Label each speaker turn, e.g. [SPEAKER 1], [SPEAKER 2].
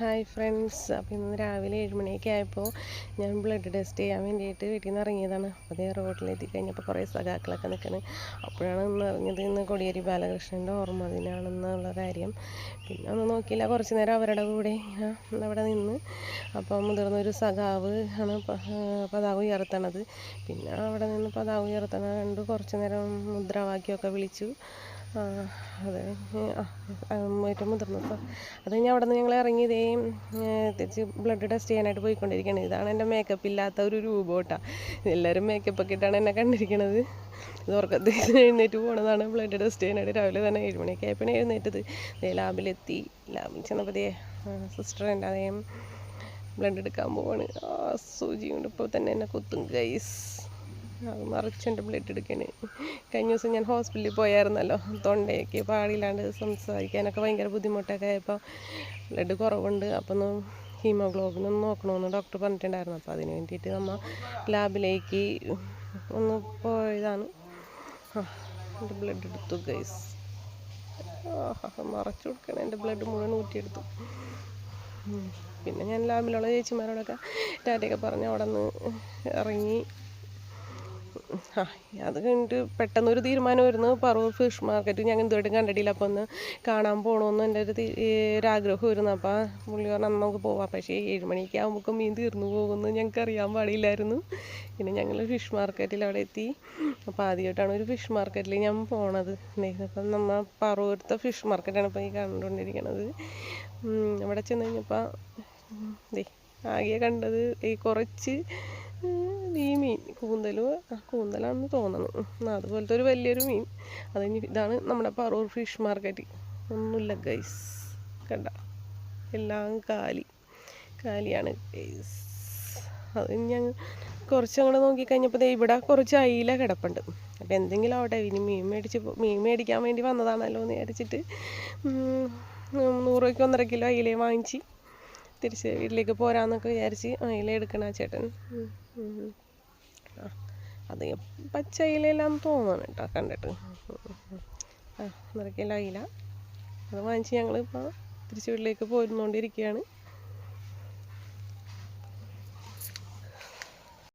[SPEAKER 1] Hi friends അപ്പോൾ ഇന്ന് രാവിലെ ഏഴ് മണിയൊക്കെ ആയപ്പോൾ ഞാൻ ബ്ലഡ് ടെസ്റ്റ് ചെയ്യാൻ വേണ്ടിയിട്ട് വീട്ടിൽ നിന്ന് ഇറങ്ങിയതാണ്. അതേ റോഡിലെത്തി കഴിഞ്ഞപ്പോൾ കുറേ സഖാക്കളൊക്കെ നിൽക്കുന്നത് അപ്പോഴാണ് ഇന്ന് അറിഞ്ഞത് ഇന്ന് കൊടിയേരി ബാലകൃഷ്ണന്റെ ഓർമ്മ ദിനാണെന്നുള്ള കാര്യം. പിന്നെ ഒന്നും നോക്കിയില്ല. കുറച്ച് നേരം അവരുടെ കൂടെ അവിടെ നിന്ന് അപ്പോൾ മുതിർന്നൊരു സഖാവ് ആണ് പതാവ് ഉയർത്തണത്. പിന്നെ അവിടെ നിന്ന് പതാക ഉയർത്തണ കണ്ട് കുറച്ച് നേരം മുദ്രാവാക്യമൊക്കെ വിളിച്ചു. അത്. ഏറ്റവും മുതിർന്നത് അത് കഴിഞ്ഞ് അവിടെ നിന്ന് ഞങ്ങൾ ഇറങ്ങി ഇതേ തിരിച്ച് ബ്ലഡ് ടെസ്റ്റ് ചെയ്യാനായിട്ട് പോയിക്കൊണ്ടിരിക്കുകയാണ് ഇതാണ് എന്റെ മേക്കപ്പ് ഇല്ലാത്ത ഒരു രൂപം കേട്ടോ എല്ലാവരും മേക്കപ്പ് ഒക്കെ ഇട്ടാണ് എന്നെ കണ്ടിരിക്കണത്. ഇത് ഉറക്കത്തിൽ എഴുന്നേറ്റ് പോണതാണ് ബ്ലഡ് ടെസ്റ്റ് ചെയ്യാനായിട്ട്. രാവിലെ തന്നെ ഏഴ് മണിയൊക്കെ ആയപ്പോൾ എഴുന്നേറ്റത്. ലാബിലെത്തി. ലാബിൽ ചെന്നപ്പോൾ സിസ്റ്റർ എന്റെ അതേ ബ്ലഡ് എടുക്കാൻ പോവാണ്. ആ സൂചി കൊണ്ട് ഇപ്പോൾ തന്നെ എന്നെ കുത്തും ഗൈസ് അത് മറിച്ച് എന്റെ ബ്ലഡ് എടുക്കണ് കഴിഞ്ഞ ദിവസം ഞാൻ ഹോസ്പിറ്റലിൽ പോയായിരുന്നല്ലോ. തൊണ്ടയൊക്കെ പാടില്ലാണ്ട് സംസാരിക്കാനൊക്കെ ഭയങ്കര ബുദ്ധിമുട്ടൊക്കെ ആയപ്പോൾ ബ്ലഡ് കുറവുണ്ട്. അപ്പം ഒന്ന് ഹീമോഗ്ലോബിൻ ഒന്ന് നോക്കണമെന്ന് ഡോക്ടർ പറഞ്ഞിട്ടുണ്ടായിരുന്നു. അപ്പോൾ അതിന് വേണ്ടിയിട്ട് നമ്മൾ ലാബിലേക്ക് ഒന്ന് പോയതാണ്. ആ എന്റെ ബ്ലഡ് എടുത്തു ഗൈസ് മറച്ചു കൊടുക്കണം. എന്റെ ബ്ലഡ് മുഴുവൻ ഊറ്റിയെടുത്തു. പിന്നെ ഞാൻ ലാബിലുള്ള ചേച്ചിമാരോടൊക്കെ ടാറ്റയൊക്കെ പറഞ്ഞ് അവിടെ നിന്ന് ഇറങ്ങി. അത് കഴിഞ്ഞിട്ട് പെട്ടെന്നൊരു തീരുമാനമായിരുന്നു പറവൂർ ഫിഷ് മാർക്കറ്റ് ഞാൻ ഇതുമായിട്ടും കണ്ടിട്ടില്ല. അപ്പോൾ ഒന്ന് കാണാൻ പോകണമെന്ന് എന്റെ ഒരു ഒരാഗ്രഹമായിരുന്നു അപ്പോൾ പുള്ളി പറഞ്ഞു "അന്ന് നമുക്ക് പോവാം. പക്ഷേ ഏഴ് മണിക്ക് ആകുമ്പോൾ മീൻ തീർന്നു പോകുമെന്ന് ഞങ്ങൾക്ക് അറിയാൻ പാടില്ലായിരുന്നു. പിന്നെ ഞങ്ങൾ ഫിഷ് മാർക്കറ്റിൽ അവിടെ എത്തി. അപ്പോൾ ആദ്യമായിട്ടാണ് ഒരു ഫിഷ് മാർക്കറ്റിൽ ഞാൻ പോണത്. അപ്പം നമ്മൾ പറവൂരത്തെ ഫിഷ് മാർക്കറ്റാണ് ഇപ്പോൾ ഈ കണ്ടുകൊണ്ടിരിക്കണത്. അവിടെ ചെന്ന് കഴിഞ്ഞപ്പോൾ ആകെ കണ്ടത് ഈ കുറച്ച് ഈ മീൻ കൂന്തൽ കൂന്തലാണെന്ന് തോന്നുന്നു അതുപോലത്തെ ഒരു വലിയൊരു മീൻ. അത് ഇതാണ് നമ്മുടെ പറവൂർ ഫിഷ് മാർക്കറ്റ്. ഒന്നുമില്ല ഗൈസ് കണ്ട എല്ലാം കാലി. കാലിയാണ് ഗൈസ് അത് ഞങ്ങൾ കുറച്ച് അങ്ങോട്ട് നോക്കിക്കഴിഞ്ഞപ്പോൾ ഇവിടെ കുറച്ച് അയില കിടപ്പുണ്ട്. അപ്പോൾ എന്തെങ്കിലും ആവട്ടെ ഇനി മീൻ മേടിച്ച് മീൻ മേടിക്കാൻ വേണ്ടി വന്നതാണല്ലോ എന്ന് വിചാരിച്ചിട്ട് നൂറ് രൂപയ്ക്ക് ഒന്നര കിലോ അയിലയും വാങ്ങിച്ച് തിരിച്ച് വീട്ടിലേക്ക് പോരാന്നൊക്കെ വിചാരിച്ച് അയില എടുക്കണ ചേട്ടൻ. ആ അത് പച്ച ഇലയിലാന്ന് തോന്നണം കേട്ടോ കണ്ടിട്ട്. ആ ഒന്നര ഇല അത് വാങ്ങിച്ച് ഞങ്ങൾ ഇപ്പോൾ തിരിച്ച് വീട്ടിലേക്ക് പോരുന്നോണ്ടിരിക്കുകയാണ്.